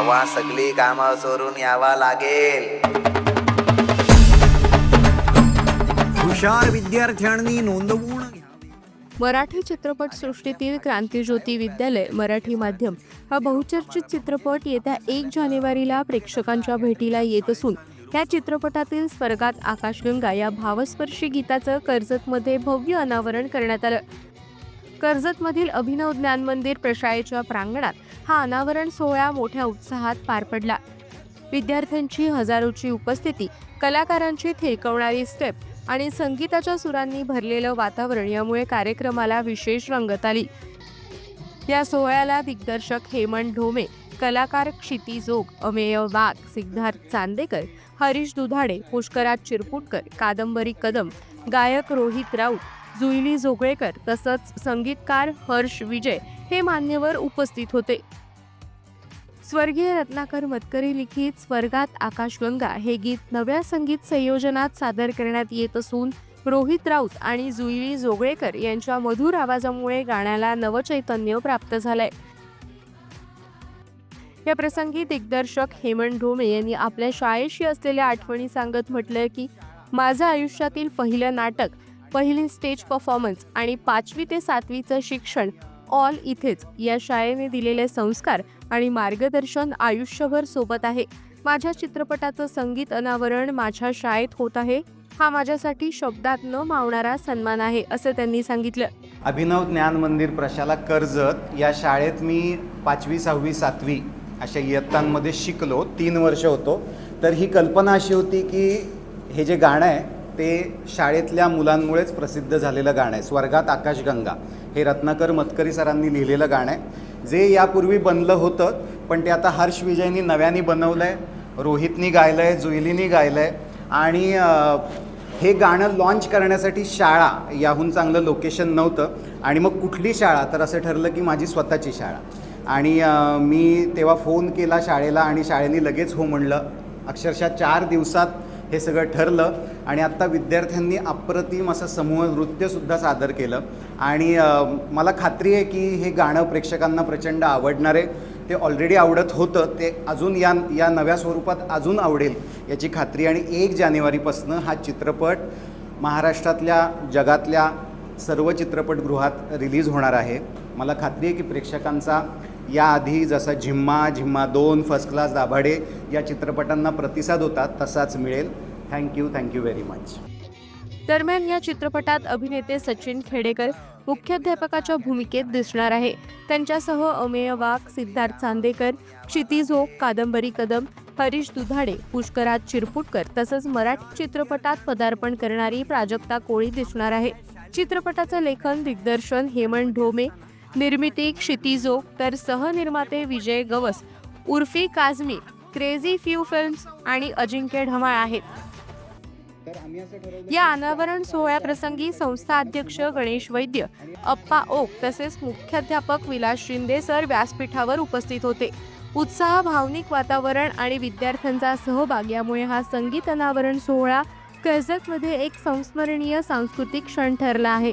तेव्हा सगळी कामं सोडून यावा लागेल. हुशार विद्यार्थ्यांनी नोंदवून मराठी चित्रपटसृष्टीतील क्रांतिज्योती विद्यालय मराठी माध्यम हा बहुचर्चित चित्रपट येत्या एक जानेवारीला प्रेक्षकांच्या भेटीला येत असून या चित्रपटातील स्वर्गात आकाशगंगा या भावस्पर्शी गीताचं कर्जतमध्ये भव्य अनावरण करण्यात आलं. कर्जतमधील अभिनव ज्ञान मंदिर प्रशाळेच्या प्रांगणात हा अनावरण सोहळा मोठ्या उत्साहात पार पडला. विद्यार्थ्यांची हजारोची उपस्थिती कलाकारांची थेकवणारी स्टेप आणि संगीताच्या सुरांनी भरलेलं वातावरण यामुळे कार्यक्रमाला विशेष रंगत आली. या सोहळ्याला दिग्दर्शक हेमंत ढोमे कलाकार क्षिती जोग अमेय वाघ सिद्धार्थ चांदेकर हरीश दुधाडे पुष्कराज चिरपुटकर कादंबरी कदम गायक रोहित राऊत जुईली जोगळेकर तसंच संगीतकार हर्ष विजय हे मान्यवर उपस्थित होते. स्वर्गीय रत्नाकर मतकरी लिखित स्वर्गात आकाशगंगा हे गीत नव्या संगीत संयोजनात सादर करण्यात येत असून रोहित राऊत आणि जुईली जोगळेकर यांच्या मधुर आवाजामुळे गाण्याला नवचैतन्य प्राप्त झालंय. या प्रसंगी दिग्दर्शक हेमंत ढोमे यांनी आपल्या शाळेशी असलेल्या आठवणी सांगत म्हटलंय की माझं आयुष्यातील पहिलं नाटक पहिली स्टेज परफॉर्मन्स आणि पाचवी ते सातवीचं शिक्षण ऑल इथेच या शाळेने दिलेले संस्कार आणि मार्गदर्शन आयुष्यभर सोबत आहे. माझ्या चित्रपटाचं संगीत अनावरण माझ्या शाळेत होत आहे. हा माझ्यासाठी शब्दात न मावणारा सन्मान आहे असं त्यांनी सांगितलं. अभिनव ज्ञान मंदिर प्रशाला कर्जत या शाळेत मी पाचवी सहावी सातवी अशा इयत्तांमध्ये शिकलो. तीन वर्ष होतो. तर ही कल्पना अशी होती की हे जे गाणं आहे ते शाळेतल्या मुलांमुळेच प्रसिद्ध झालेलं गाणं आहे. स्वर्गात आकाशगंगा. हे रत्नाकर मतकरी सरांनी लिहिलेलं गाणं आहे. जे यापूर्वी बनलं होतं पण ते आता हर्ष विजयनी नव्याने बनवलं आहे रोहितनी गायलं आहे जुईलीनी गायलं आहे आणि हे गाणं लॉन्च करण्यासाठी शाळा याहून चांगलं लोकेशन नव्हतं आणि मग कुठली शाळा? तर असं ठरलं की माझी स्वतःची शाळा. आणि मी तेव्हा फोन केला शाळेला आणि शाळेने लगेच हो म्हणलं. अक्षरशः चार दिवसात हे सगळं ठरलं आणि आत्ता विद्यार्थ्यांनी अप्रतिम असं समूह नृत्यसुद्धा सादर केलं. आणि मला खात्री आहे की हे गाणं प्रेक्षकांना प्रचंड आवडणार आहे. ते ऑलरेडी आवडत होतं. ते अजून या या नव्या स्वरूपात अजून आवडेल याची खात्री. आणि एक जानेवारीपासनं हा चित्रपट महाराष्ट्रातल्या जगातल्या सर्व चित्रपटगृहात रिलीज होणार आहे. मला खात्री आहे की प्रेक्षकांचा याआधी जसा झिम्मा झिम्मा दोन फर्स्ट क्लास दाभाडे या चित्रपटांना प्रतिसाद होता तसाच मिळेल. थँक्यू थँक्यू व्हेरी मच दरम्यान या चित्रपटात अभिनेते सचिन खेडेकर मुख्याध्यापकाच्या भूमिकेत दिसणार आहे. त्यांच्यासह अमेय वाघ सिद्धार्थ चांदेकर क्षितिजो कादंबरी कदम हरीश दुधाडे पुष्कराज चिरपुटकर तसंच मराठी चित्रपटात पदार्पण करणारी प्राजक्ता कोळी दिसणार आहे. चित्रपटाचं लेखन दिग्दर्शन हेमंत ढोमे निर्मिती क्षितिजो तर सहनिर्माते Vijay Gavas Urfi Kazmi Crazy Few Films आणि अजिंक्य ढमाळ आहेत. या अनावरण सोहळ्याप्रसंगी संस्था अध्यक्ष गणेश वैद्य अप्पा ओक तसेच मुख्याध्यापक विलास शिंदे सर व्यासपीठावर उपस्थित होते. उत्साह भावनिक वातावरण आणि विद्यार्थ्यांचा सहभाग यामुळे हा संगीत अनावरण सोहळा कर्जतमध्ये एक संस्मरणीय सांस्कृतिक क्षण ठरला आहे.